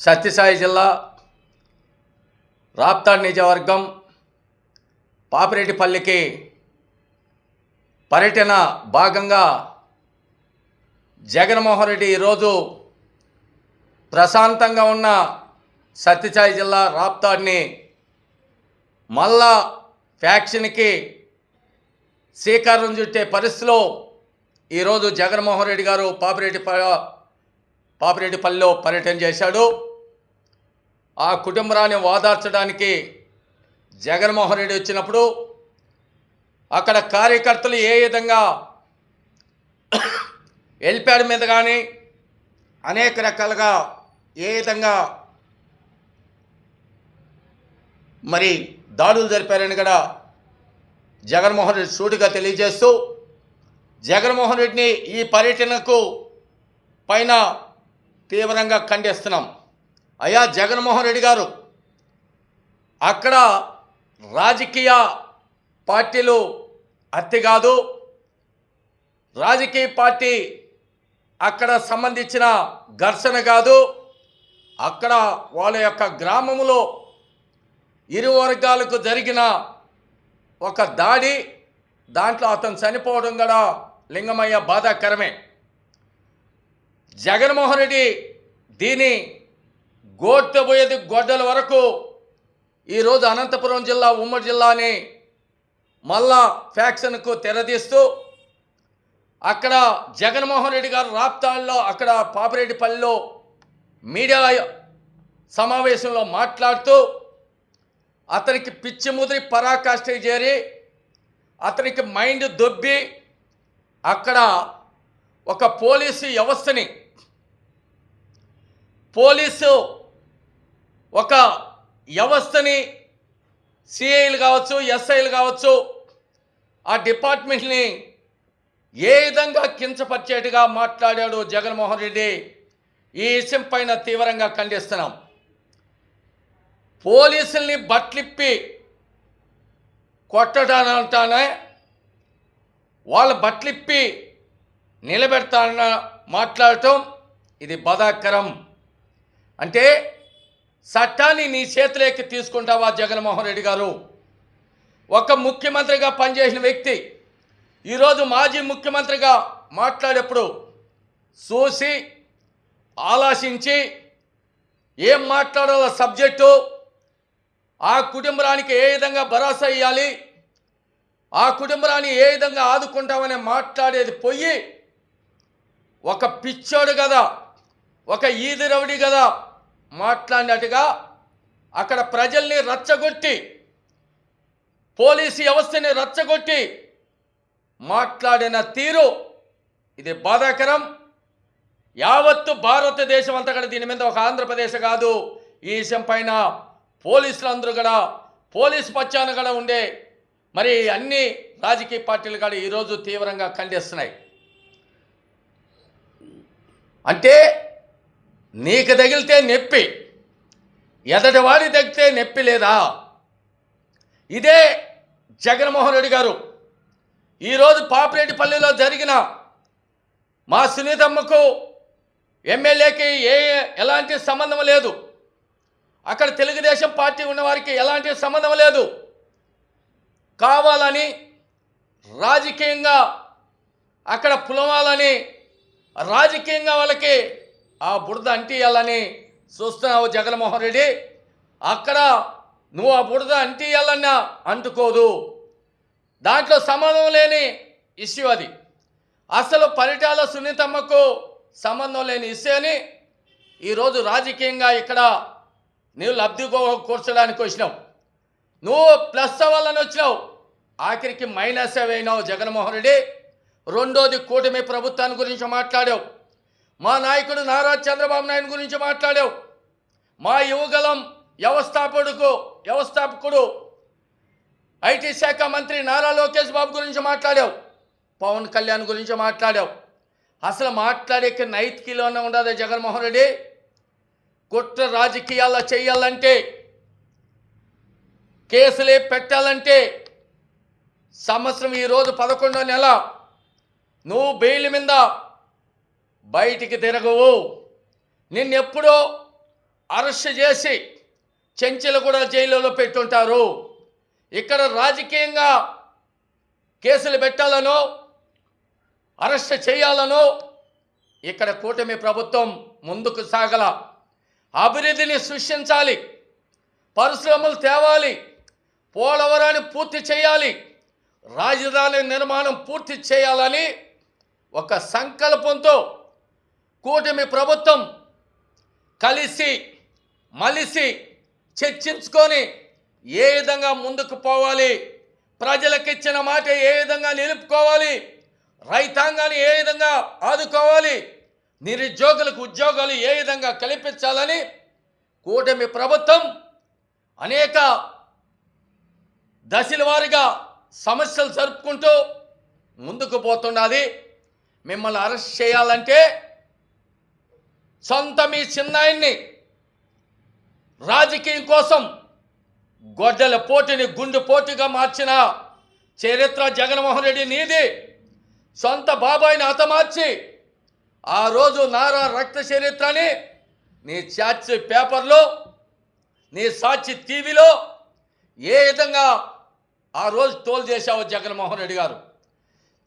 సత్యసాయి జిల్లా రాప్తాడ్ నియోజకవర్గం పాపిరెడ్డిపల్లికి పర్యటన భాగంగా జగన్మోహన్ రెడ్డి ఈరోజు ప్రశాంతంగా ఉన్న సత్యసాయి జిల్లా రాప్తాడ్ని మళ్ళా ఫ్యాక్షన్కి శ్రీకారం చుట్టే పరిస్థితిలో ఈరోజు జగన్మోహన్ రెడ్డి గారు పాపిరెడ్డి పాపిరెడ్డిపల్లిలో పర్యటన చేశాడు. ఆ కుటుంబరాన్ని వాదార్చడానికి జగన్మోహన్ రెడ్డి వచ్చినప్పుడు అక్కడ కార్యకర్తలు ఏ విధంగా ఎల్పాడ్ మీద కానీ అనేక రకాలుగా ఏ విధంగా మరి దాడులు జరిపారని కూడా జగన్మోహన్ రెడ్డి సూటిగా తెలియజేస్తూ జగన్మోహన్ రెడ్డిని ఈ పర్యటనకు పైన తీవ్రంగా ఖండిస్తున్నాం. అయ్యా జగన్మోహన్ రెడ్డి గారు అక్కడ రాజకీయ పార్టీలు హత్య కాదు. రాజకీయ పార్టీ అక్కడ సంబంధించిన ఘర్షణ కాదు. అక్కడ వాళ్ళ యొక్క గ్రామంలో ఇరు వర్గాలకు జరిగిన ఒక దాడి దాంట్లో అతను చనిపోవడం కూడా లింగమయ్య బాధాకరమే. జగన్మోహన్ రెడ్డి దీని గోట్టబోయేది గొడ్డల వరకు. ఈరోజు అనంతపురం జిల్లా ఉమ్మడి జిల్లాని మళ్ళా ఫ్యాక్షన్కు తెరదీస్తూ అక్కడ జగన్మోహన్ రెడ్డి గారు రాప్తాళ్ళలో అక్కడ పాపిరెడ్డిపల్లిలో మీడియా సమావేశంలో మాట్లాడుతూ అతనికి పిచ్చి ముదిరి పరాకాష్ఠ చేరి అతనికి మైండ్ దొబ్బి అక్కడ ఒక పోలీసు వ్యవస్థని పోలీసు ఒక వ్యవస్థని సిఐలు కావచ్చు ఎస్ఐలు కావచ్చు ఆ డిపార్ట్మెంట్ని ఏ విధంగా కించపరిచేట్టుగా మాట్లాడాడు జగన్మోహన్ రెడ్డి ఈ విషయం పైన తీవ్రంగా ఖండిస్తున్నాం. పోలీసుల్ని బట్లిప్పి కొట్టడానంటానే వాళ్ళ బట్లిప్పి నిలబెడతాన మాట్లాడటం ఇది బాధాకరం. అంటే చట్టాన్ని నీ చేతిలోకి తీసుకుంటావా జగన్మోహన్ రెడ్డి గారు? ఒక ముఖ్యమంత్రిగా పనిచేసిన వ్యక్తి ఈరోజు మాజీ ముఖ్యమంత్రిగా మాట్లాడేప్పుడు చూసి ఆలోచించి ఏం మాట్లాడాలో సబ్జెక్టు ఆ కుటుంబానికి ఏ విధంగా భరోసా ఇవ్వాలి ఆ కుటుంబాన్ని ఏ విధంగా ఆదుకుంటామని మాట్లాడేది పోయి ఒక పిచ్చోడు కదా ఒక ఈది కదా మాట్లాడినట్టుగా అక్కడ ప్రజల్ని రచ్చగొట్టి పోలీసు వ్యవస్థని రచ్చగొట్టి మాట్లాడిన తీరు ఇది బాధాకరం. యావత్తు భారతదేశం అంతా కూడా దీని మీద ఒక ఆంధ్రప్రదేశ్ కాదు ఈ విషయం పైన పోలీసులు అందరూ కూడా పోలీస్ పచ్చాన కూడా ఉండే మరి అన్ని రాజకీయ పార్టీలు కూడా ఈరోజు తీవ్రంగా ఖండిస్తున్నాయి. అంటే నీకు తగిలితే నొప్పి ఎదటివాడి తగ్గితే నొప్పి లేదా? ఇదే జగన్మోహన్ రెడ్డి గారు ఈరోజు పాపిరెడ్డిపల్లిలో జరిగిన మా సునీతమ్మకు ఎమ్మెల్యేకి ఏ ఎలాంటి సంబంధం లేదు. అక్కడ తెలుగుదేశం పార్టీ ఉన్నవారికి ఎలాంటి సంబంధం లేదు. కావాలని రాజకీయంగా అక్కడ పులవాలని రాజకీయంగా వాళ్ళకి ఆ బురద అంటియాలని చూస్తున్నావు జగన్మోహన్ రెడ్డి. అక్కడ నువ్వు ఆ బురద అంటియాలన్నా అంటుకోదు. దాంట్లో సంబంధం లేని ఇష్యూ అది. అసలు పరిటాల సునీతమ్మకు సంబంధం లేని ఇష్యూ అని ఈరోజు రాజకీయంగా ఇక్కడ నువ్వు లబ్ధి కూర్చడానికి వచ్చినావు. నువ్వు ప్లస్ అవ్వాలని వచ్చినావు. ఆఖరికి మైనస్ అయినావు జగన్మోహన్ రెడ్డి. రెండోది కూటమి ప్రభుత్వాన్ని గురించి మాట్లాడావు. మా నాయకుడు నారా చంద్రబాబు నాయుడు గురించి మాట్లాడావు. మా యువగలం వ్యవస్థాపకుడుకు వ్యవస్థాపకుడు ఐటీ శాఖ మంత్రి నారా లోకేష్ బాబు గురించి మాట్లాడావు. పవన్ కళ్యాణ్ గురించి మాట్లాడావు. అసలు మాట్లాడేకి నైతికిలోనే ఉండదు జగన్మోహన్ రెడ్డి. కుట్ర రాజకీయాల్లో చేయాలంటే కేసులే పెట్టాలంటే సంవత్సరం ఈరోజు పదకొండో నెల. నువ్వు బెయిల్ మీద బయటికి తిరగవు. నిన్నెప్పుడో అరెస్ట్ చేసి చెంచెలు కూడా జైలులో పెట్టుంటారు. ఇక్కడ రాజకీయంగా కేసులు పెట్టాలనో అరెస్ట్ చేయాలనో ఇక్కడ కూటమి ప్రభుత్వం ముందుకు సాగల. అభివృద్ధిని సృష్టించాలి. పరిశ్రమలు తేవాలి. పోలవరాన్ని పూర్తి చేయాలి. రాజధాని నిర్మాణం పూర్తి చేయాలని ఒక సంకల్పంతో కూటమి ప్రభుత్వం కలిసి మలిసి చర్చించుకొని ఏ విధంగా ముందుకు పోవాలి ప్రజలకు ఇచ్చిన మాట ఏ విధంగా నిలుపుకోవాలి రైతాంగాన్ని ఏ విధంగా ఆదుకోవాలి నిరుద్యోగులకు ఉద్యోగాలు ఏ విధంగా కల్పించాలని కూటమి ప్రభుత్వం అనేక దశల వారీగా సమస్యలు జరుపుకుంటూ ముందుకు పోతున్నది. మిమ్మల్ని అరెస్ట్ చేయాలంటే సొంత మీ చిన్నాయన్ని రాజకీయం కోసం గొడ్డల పోటీని గుండు పోటీగా మార్చిన చరిత్ర జగన్మోహన్ రెడ్డి నీది. సొంత బాబాయిని హతమార్చి ఆ రోజు నారా రక్త చరిత్రని నీ సాక్షి పేపర్లో నీ సాక్షి టీవీలో ఏ విధంగా ఆ రోజు తోలు చేశావు జగన్మోహన్ రెడ్డి గారు?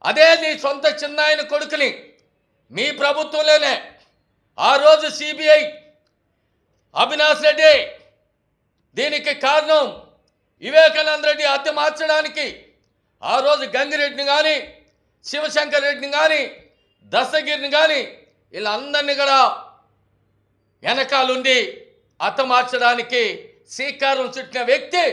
అదే నీ సొంత చిన్నాయన కొడుకుని మీ ప్రభుత్వంలోనే ఆ రోజు సిబిఐ అవినాష్ రెడ్డి దీనికి కారణం వివేకానంద రెడ్డి హత్య మార్చడానికి ఆ రోజు గంగిరెడ్డిని కానీ శివశంకర్ రెడ్డిని కానీ దశగిరిని కానీ వీళ్ళందరినీ కూడా వెనకాలుండి హత మార్చడానికి శ్రీకారం చుట్టిన వ్యక్తి